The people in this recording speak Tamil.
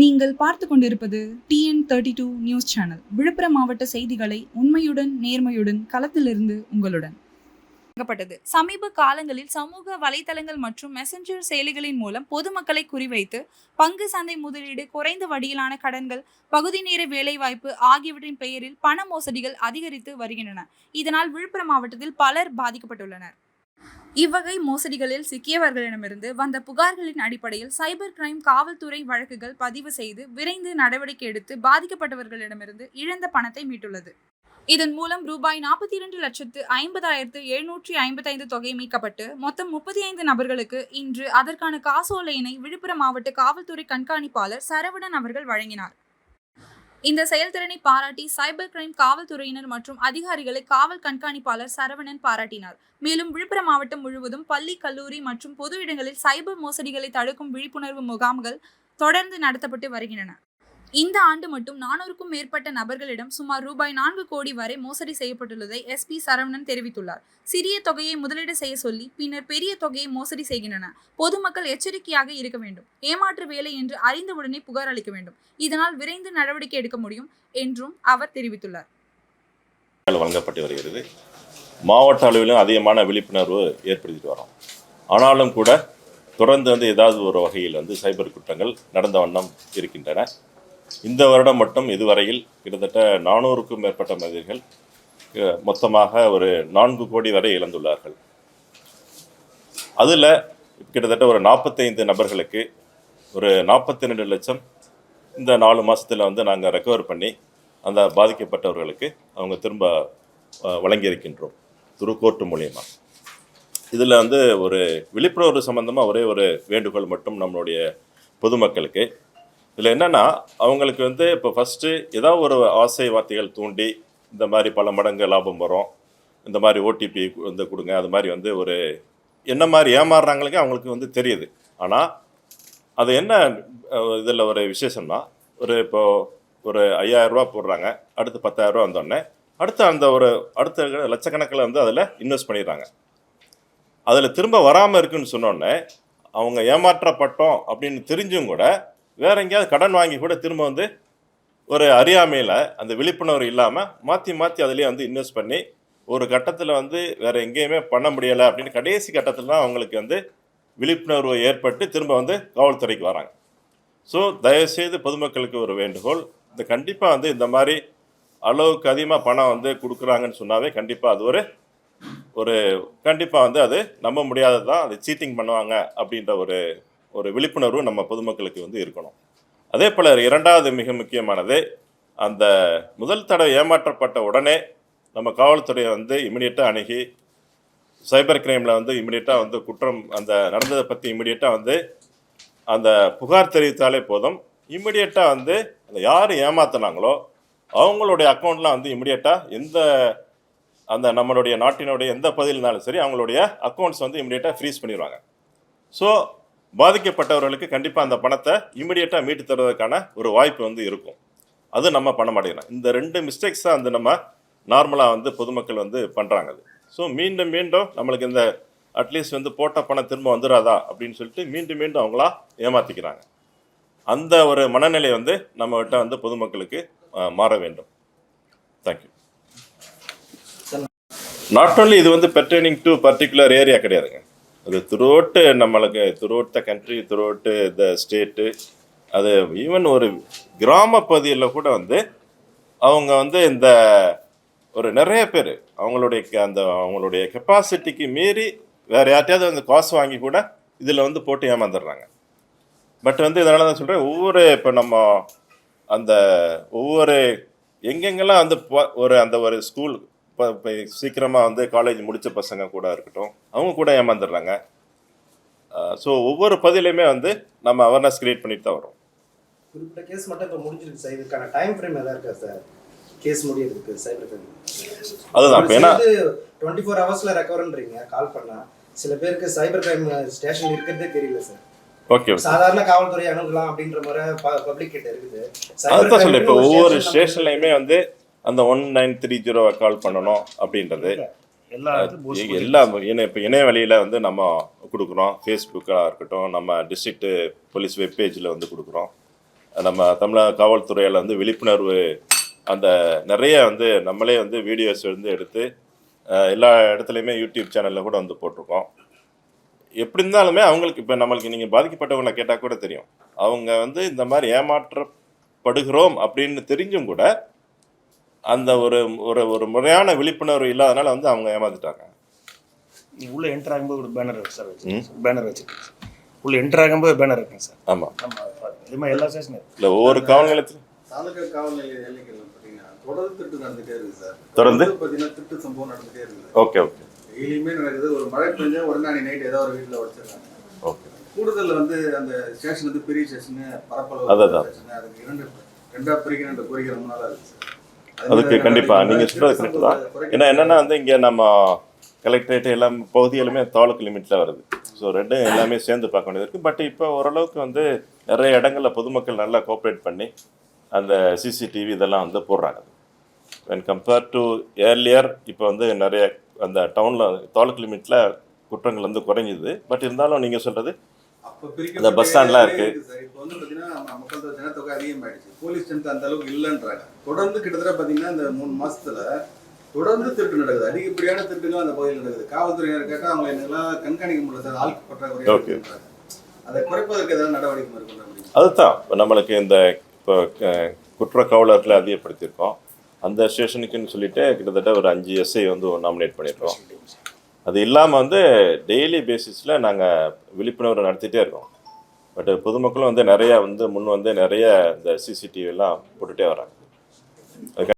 நீங்கள் பார்த்து கொண்டிருப்பது TN thirty two news channel Villupuram மாவட்ட செய்திகளை உண்மையுடன் நேர்மையுடன் களத்திலிருந்து உங்களுடன். வழங்கப்பட்டது. சமீப காலங்களில் சமூக வலைதளங்கள் மற்றும் மெசஞ்சர் செயலிகளின் மூலம் பொதுமக்களை குறிவைத்து பங்கு சந்தை முதலீடு குறைந்த வடியிலான கடன்கள் பகுதி நேர வேலைவாய்ப்பு ஆகியவற்றின் பெயரில் பண மோசடிகள் அதிகரித்து வருகின்றன. இதனால் விழுப்புரம் மாவட்டத்தில் பலர் பாதிக்கப்பட்டுள்ளனர். இவ்வகை மோசடிகளில் சிக்கியவர்களிடமிருந்து வந்த புகார்களின் அடிப்படையில் சைபர் கிரைம் காவல்துறை வழக்குகள் பதிவு செய்து விரைந்து நடவடிக்கை எடுத்து பாதிக்கப்பட்டவர்களிடமிருந்து இழந்த பணத்தை மீட்டுள்ளது. இதன் மூலம் ரூபாய் நாற்பத்தி இரண்டு லட்சத்து ஐம்பதாயிரத்து எழுநூற்றி ஐம்பத்தைந்து தொகை மீட்கப்பட்டு மொத்தம் முப்பத்தி ஐந்து நபர்களுக்கு இன்று அதற்கான காசோலையினை விழுப்புரம் மாவட்ட காவல்துறை கண்காணிப்பாளர் சரவணன் அவர்கள் வழங்கினார். இந்த செயல்திறனை பாராட்டி சைபர் கிரைம் காவல்துறையினர் மற்றும் அதிகாரிகளை காவல் கண்காணிப்பாளர் சரவணன் பாராட்டினார். மேலும் விழுப்புரம் மாவட்டம் முழுவதும் பள்ளி கல்லூரி மற்றும் பொது இடங்களில் சைபர் மோசடிகளை தடுக்கும் விழிப்புணர்வு முகாம்கள் தொடர்ந்து நடத்தப்பட்டு வருகின்றன. இந்த ஆண்டு மட்டும் நானூறுக்கும் மேற்பட்ட நபர்களிடம் சுமார் ரூபாய் நான்கு கோடி வரை மோசடி செய்யப்பட்டுள்ளதை எஸ்பி சரவணன் தெரிவித்துள்ளார். சிறிய தொகையை முதலீடு செய்ய சொல்லி பின்னர் பெரிய தொகையை மோசடி செய்கின்றன. பொதுமக்கள் எச்சரிக்கையாக இருக்க வேண்டும். ஏமாற்று வேலை என்று அறிந்தவுடனே புகார் அளிக்க வேண்டும். இதனால் விரைந்து நடவடிக்கை எடுக்க முடியும் என்றும் அவர் தெரிவித்துள்ளார். வழங்கப்பட்டு வருகிறது. மாவட்ட அளவிலும் அதிகமான விழிப்புணர்வு ஏற்படுத்திட்டு வரோம். ஆனாலும் கூட தொடர்ந்து வந்து ஏதாவது ஒரு வகையில் வந்து சைபர் குற்றங்கள் நடந்த வண்ணம் இருக்கின்றன. இந்த வருடம் மட்டும் இதுவரையில் கிட்டத்தட்ட நானூறுக்கும் மேற்பட்ட மனிதர்கள் மொத்தமாக ஒரு நான்கு கோடி வரை இழந்துள்ளார்கள். அதில் கிட்டத்தட்ட ஒரு நாற்பத்தைந்து நபர்களுக்கு ஒரு நாற்பத்தி ரெண்டு லட்சம் இந்த நாலு மாதத்தில் வந்து நாங்கள் ரெக்கவர் பண்ணி அந்த பாதிக்கப்பட்டவர்களுக்கு அவங்க திரும்ப வழங்கியிருக்கின்றோம் துரு கோர்ட்டு மூலியமாக இதில் வந்து ஒரு விழிப்புணர்வு சம்மந்தமாக ஒரே ஒரு வேண்டுகோள் மட்டும் நம்மளுடைய பொதுமக்களுக்கு இதில் என்னென்னா அவங்களுக்கு வந்து இப்போ ஃபஸ்ட்டு ஏதாவது ஒரு ஆசை வார்த்தைகள் தூண்டி இந்த மாதிரி பல மடங்கு லாபம் வரும் இந்த மாதிரி ஓடிபி வந்து கொடுங்க அது மாதிரி வந்து ஒரு என்ன மாதிரி ஏமாறுறாங்களுக்கு அவங்களுக்கு வந்து தெரியுது. ஆனால் அது என்ன இதில் ஒரு விசேஷம்னா ஒரு இப்போ ஒரு ஐயாயிரம் ரூபா போடுறாங்க அடுத்து பத்தாயிரரூபா வந்தோடனே அடுத்து அந்த ஒரு அடுத்த லட்சக்கணக்கில் வந்து அதில் இன்வெஸ்ட் பண்ணிடுறாங்க. அதில் திரும்ப வராமல் இருக்குன்னு சொன்னோடனே அவங்க ஏமாற்றப்பட்டோம் அப்படின்னு தெரிஞ்சும் கூட வேற எங்கேயாவது கடன் வாங்கி கூட திரும்ப வந்து ஒரு அறியாமையில் அந்த விழிப்புணர்வு இல்லாமல் மாற்றி மாற்றி அதுலேயே வந்து இன்வெஸ்ட் பண்ணி ஒரு கட்டத்தில் வந்து வேறு எங்கேயுமே பண்ண முடியலை அப்படின்னு கடைசி கட்டத்தில் தான் அவங்களுக்கு வந்து விழிப்புணர்வு ஏற்பட்டு திரும்ப வந்து காவல்துறைக்கு வராங்க. ஸோ தயவுசெய்து பொதுமக்களுக்கு ஒரு வேண்டுகோள். இந்த கண்டிப்பாக வந்து இந்த மாதிரி அளவுக்கு அதிகமாக பணம் வந்து கொடுக்குறாங்கன்னு சொன்னாவே கண்டிப்பாக அது ஒரு ஒரு கண்டிப்பாக வந்து அது நம்ப முடியாதது தான் அது சீட்டிங் பண்ணுவாங்க அப்படின்ற ஒரு ஒரு விழிப்புணர்வு நம்ம பொதுமக்களுக்கு வந்து இருக்கணும். அதே போல் இரண்டாவது மிக முக்கியமானது அந்த முதல் தடவை ஏமாற்றப்பட்ட உடனே நம்ம காவல்துறையை வந்து இமீடியட்டாக அணுகி சைபர் கிரைமில் வந்து இமிடியட்டாக வந்து குற்றம் அந்த நடந்ததை பற்றி இமீடியட்டாக வந்து அந்த புகார் தெரிவித்தாலே போதும். இமிடியட்டாக வந்து அந்த யார் ஏமாத்தினாங்களோ அவங்களுடைய அக்கௌண்ட்லாம் வந்து இமிடியட்டாக எந்த அந்த நம்மளுடைய நாட்டினுடைய எந்த பகுதியில்னாலும் சரி அவங்களுடைய அக்கௌண்ட்ஸ் வந்து இமிடியட்டாக ஃப்ரீஸ் பண்ணிடுவாங்க ஸோ பாதிக்கப்பட்டவர்களுக்கு கண்டிப்பாக அந்த பணத்தை இமிடியட்டாக மீட்டு தருவதற்கான ஒரு வாய்ப்பு வந்து இருக்கும். அது நம்ம பண்ண மாட்டேங்கிறோம் இந்த ரெண்டு மிஸ்டேக்ஸ் தான் வந்து நம்ம நார்மலாக வந்து பொதுமக்கள் வந்து பண்ணுறாங்க அது. ஸோ மீண்டும் மீண்டும் நம்மளுக்கு இந்த அட்லீஸ்ட் வந்து போட்ட பணம் திரும்ப வந்துடாதா அப்படின்னு சொல்லிட்டு மீண்டும் மீண்டும் அவங்களா ஏமாற்றிக்கிறாங்க அந்த ஒரு மனநிலை வந்து நம்மகிட்ட வந்து பொதுமக்களுக்கு மாற வேண்டும். தேங்க்யூ நாட் only இது வந்து பெர்டெய்னிங் டு பர்டிகுலர் ஏரியா கிடையாதுங்க. அது த்ரூஅவுட்டு நம்மளுக்கு throughout the country throughout the state அது ஈவன் ஒரு கிராம பகுதியில் கூட வந்து அவங்க வந்து இந்த ஒரு நிறைய பேர் அவங்களுடைய க- அந்த அவங்களுடைய கெப்பாசிட்டிக்கு மீறி வேறு யார்ட்டையாவது வந்து காசு வாங்கி கூட இதில் வந்து போட்டு ஏமாந்துடுறாங்க. பட் வந்து இதனால தான் சொல்கிறேன் ஒவ்வொரு இப்போ நம்ம அந்த ஒவ்வொரு எங்கெங்கெல்லாம் வந்து ப- ஒரு அந்த ஒரு ஸ்கூல் இப்போ சீக்கிரமாக வந்து காலேஜ் முடித்த பசங்க கூட இருக்கட்டும் அவங்க கூட ஏமாந்துடுறாங்க. ஸோ ஒவ்வொரு பதிலையுமே வந்து நம்ம அவேர்னஸ் கிரியேட் பண்ணிட்டு தான் வரோம் குறிப்பிட்ட கேஸ் மட்டும் இப்போ முடிஞ்சிருக்கு சார் இதுக்கான டைம் ஃப்ரேம் எதாவது இருக்கா சார் கேஸ் முடியறதுக்கு சைபர் கிரைம் அதுதான் இப்போ ஏன்னா டுவெண்ட்டி ஃபோர் ஹவர்ஸ்ல ரெக்கவர்ன்றீங்க கால் பண்ணா. சில பேருக்கு சைபர் கிரைம் ஸ்டேஷன் இருக்கிறதே தெரியல சார் ஓகே சாதாரண காவல்துறை அணுகலாம் அப்படின்ற முறை பப்ளிக் கிட்ட இருக்குது. அதுதான் சொல்ல இப்போ ஒவ்வொரு ஸ்டேஷன்லையுமே வந்து அந்த ஒன் நைன் த்ரீ ஜீரோவை கால் பண்ணணும் அப்படின்றது. எல்லா இணைய இப்போ இணைய வழியில் வந்து நம்ம கொடுக்குறோம். ஃபேஸ்புக்காக இருக்கட்டும் நம்ம டிஸ்ட்ரிக்ட் போலீஸ் வெப்பேஜில் வந்து கொடுக்குறோம். நம்ம தமிழக காவல்துறையில் வந்து விழிப்புணர்வு அந்த நிறைய வந்து நம்மளே வந்து வீடியோஸ் வந்து எடுத்து எல்லா இடத்துலையுமே யூடியூப் சேனலில் கூட வந்து போட்டிருக்கோம். எப்படி இருந்தாலுமே அவங்களுக்கு இப்போ நம்மளுக்கு நீங்கள் பாதிக்கப்பட்டவங்களை கேட்டால் கூட தெரியும். அவங்க வந்து இந்த மாதிரி ஏமாற்றப்படுகிறோம் அப்படின்னு தெரிஞ்சும் கூட அந்த ஒரு ஒரு ஒரு முறையான விழிப்புணர்வு இல்லாதனால வந்து அவங்க ஏமாந்துட்டாங்க உள்ள என்டர் ஆகும்போது ஒரு பேனர் இருக்கு சார் பேனர் வச்சிருக்கேன் சார் உள்ள என்டர் ஆகும்போது பேனர் இருக்குங்க சார் ஆமாம் மாதிரி எல்லா ஸ்டேஷனும் இல்லை ஒவ்வொரு காவல் நிலையத்திலும். தாலுகா காவல் நிலைய எல்லைகள்ல பார்த்தீங்கன்னா தொடர்ந்து திருட்டு நடந்துட்டே இருக்கு சார் தொடர்ந்து? பார்த்தீங்கன்னா திருட்டு சம்பவம் நடந்துட்டே இருக்குது. Okay okay. டெய்லியுமே நடக்குது. ஒரு மழை பெஞ்சா உடனே அன்னைக்கு நைட் ஏதோ ஒரு வீட்டில் உடச்சிடுறாங்க. ஓகே. கூடுதல் வந்து அந்த ஸ்டேஷன் வந்து பெரிய ஸ்டேஷன் பரப்பளவு அதுக்கு இரண்டு ரெண்டா பிரிக்கணும் என்ற கோரிக்கை ரொம்ப நாளா இருக்கு சார் அதுக்கு கண்டிப்பாக நீங்கள் சொல்கிறது கரெக்டு கரெக்ட் தான். ஏன்னா என்னன்னா வந்து இங்கே நம்ம கலெக்டரேட் எல்லாம் பகுதிகளுமே தாலுக்கு லிமிட்டில் வருது. ஸோ ரெண்டும் எல்லாமே சேர்ந்து பார்க்க வேண்டியது இருக்குது பட் இப்போ ஓரளவுக்கு வந்து நிறைய இடங்கள்ல பொதுமக்கள் நல்லா கோஆப்ரேட் பண்ணி அந்த சிசிடிவி இதெல்லாம் வந்து போடுறாங்க. வென் கம்பேர் டு ஏர்லியர் இப்போ வந்து நிறைய அந்த டவுனில் தாலுக்கு லிமிட்டில் குற்றங்கள் வந்து குறைஞ்சுது. பட் இருந்தாலும் நீங்கள் சொல்கிறது அப்ப பிரிக்கப்பட்ட இந்த bus stand லாம் இருக்கு. இப்போ வந்து பாத்தீங்கன்னா நம்ம மக்கள் தொகை ஜனத்தொகை அதிகமாயிடுச்சு. போலீஸ் ஸ்ட்ரென்த் அந்த அளவுக்கு இல்லைன்றாங்க. தொடர்ந்து கிட்டத்தட்ட பாத்தீங்கன்னா இந்த மூணு மாசத்துல தொடர்ந்து திருட்டு நடக்குது. அதிகப்படியான திருட்டுகள் அந்த பகுதியில் நடக்குது. காவல்துறையினர் கேட்டா அவங்க என்னெல்லாம் கண்காணிக்க முடியல சார். ஆள். இருக்குன்றாங்க. அதை குறைப்பதற்கு ஏதாவது நடவடிக்கை மேற்கொள்ள அதுதான். இப்போ நம்மளுக்கு இந்த இப்போ குற்ற காவலர்களை அதிகப்படுத்தியிருக்கோம். அந்த ஸ்டேஷனுக்குன்னு சொல்லிட்டு கிட்டத்தட்ட ஒரு அஞ்சு எஸ்ஐ வந்து நாமினேட் பண்ணியிருக்கோம். அது இல்லாமல் வந்து டெய்லி பேசிஸில் நாங்கள் விழிப்புணர்வு நடத்திட்டே இருக்கோம். பட் பொதுமக்களும் வந்து நிறையா வந்து முன் வந்து நிறைய இந்த சிசிடிவிலாம் போட்டுகிட்டே வராங்க.